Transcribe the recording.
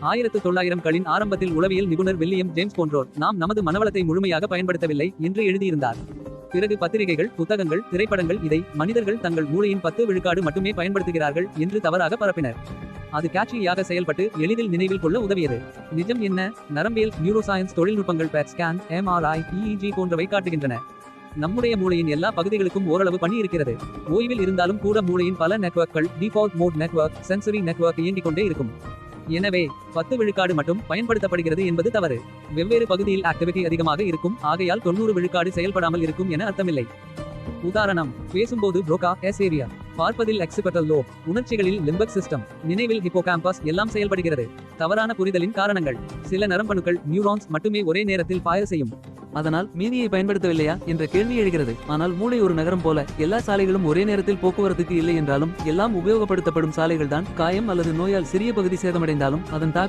ஆயிரத்து தொள்ளாயிரம் களின் ஆரம்பத்தில் உளவியல் நிபுணர் வில்லியம் ஜேம்ஸ் போன்றோர் நாம் நமது மனவளத்தை முழுமையாக பயன்படுத்தவில்லை என்று எழுதியிருந்தார். பிறகு பத்திரிகைகள் புத்தகங்கள் திரைப்படங்கள் இதை மனிதர்கள் தங்கள் மூளையின் பத்து விழுக்காடு மட்டுமே பயன்படுத்துகிறார்கள் என்று தவறாக பரப்பினர். அது கேட்சியாக செயல்பட்டு எளிதில் நினைவில் கொள்ள உதவியது. நிஜம் என்ன? நரம்பியல் நியூரோசயன்ஸ் தொழில்நுட்பங்கள் பெட் ஸ்கேன் எம்ஆர்ஐ இஇஜி போன்றவை காட்டுகின்றன. நம்முடைய மூளையின் எல்லா பகுதிகளுக்கும் ஓரளவு பணி இருக்கிறது. ஓய்வில் இருந்தாலும் கூட மூளையின் பல நெட்வொர்க்கள் default mode network sensory network இயங்கிக் கொண்டே இருக்கும். எனவே பத்து விழுக்காடு மட்டும் பயன்படுத்தப்படுகிறது என்பது தவறு. வெவ்வேறு பகுதியில் ஆக்டிவிட்டி அதிகமாக இருக்கும். ஆகையால் தொண்ணூறு விழுக்காடு செயல்படாமல் இருக்கும் என அர்த்தமில்லை. உதாரணம் பேசும்போது புரோகா எஸ் ஏரியா பார்ப்பதில் எக்ஸிபெட்டல் லோ உணர்ச்சிகளில் லிம்பக் சிஸ்டம் நினைவில் ஹிப்போகாம்பஸ் எல்லாம் செயல்படுகிறது. தவறான புரிதலின் காரணங்கள். சில நரம்பணுக்கள் நியூரான்ஸ் மட்டுமே ஒரே நேரத்தில் ஃபயர் செய்யும். அதனால் மீதியை பயன்படுத்தவில்லையா என்ற கேள்வி எழுகிறது. ஆனால் மூளை ஒரு நகரம் போல எல்லா சாலைகளும் ஒரே நேரத்தில் போக்குவரத்துக்கு இல்லை என்றாலும் எல்லாம் உபயோகப்படுத்தப்படும் சாலைகள் தான் காயம் அல்லது நோயால் சிறிய பகுதி சேதமடைந்தாலும் அதன் தாக்கம்